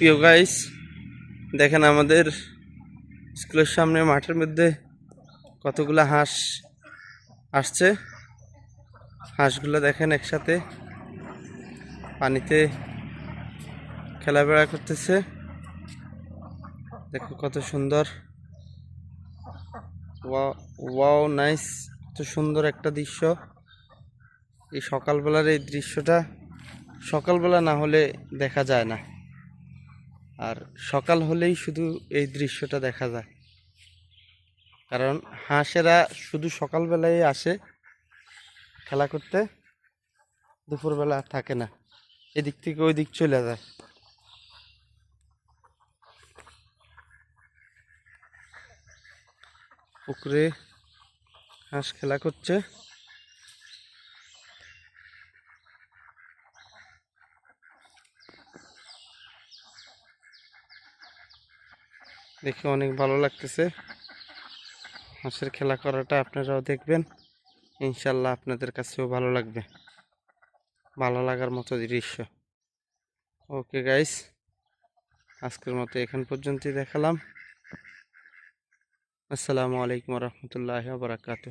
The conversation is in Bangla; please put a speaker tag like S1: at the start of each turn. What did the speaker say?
S1: প্রিয় গাইস দেখেন আমাদের স্কুলের সামনে মাঠের মধ্যে কতগুলো হাঁস আসছে। হাঁসগুলো দেখেন একসাথে পানিতে খেলাফেরা করতেছে। দেখো কত সুন্দর। Wow, nice. কত সুন্দর একটা দৃশ্য। এই সকালবেলার এই দৃশ্যটা সকালবেলা না হলে দেখা যায় না। আর সকাল হলেই শুধু এই দৃশ্যটা দেখা যায়। কারণ হাঁসেরা শুধু সকালবেলায় আসে, খেলা করতে, দুপুরবেলা থাকে না। এদিক থেকে ওই দিক চলে যায়। পুকুরে হাঁস খেলা করছে। দেখে অনেক ভালো লাগতেছে। হাঁসের খেলা করাটা আপনারাও দেখবেন। ইনশাল্লাহ আপনাদের কাছেও ভালো লাগবে। ভালো লাগার মতো দৃশ্য। ওকে গাইস, আজকের মতো এখান পর্যন্তই দেখালাম। আসসালামু আলাইকুম রহমতুল্লাহ বারাকাতু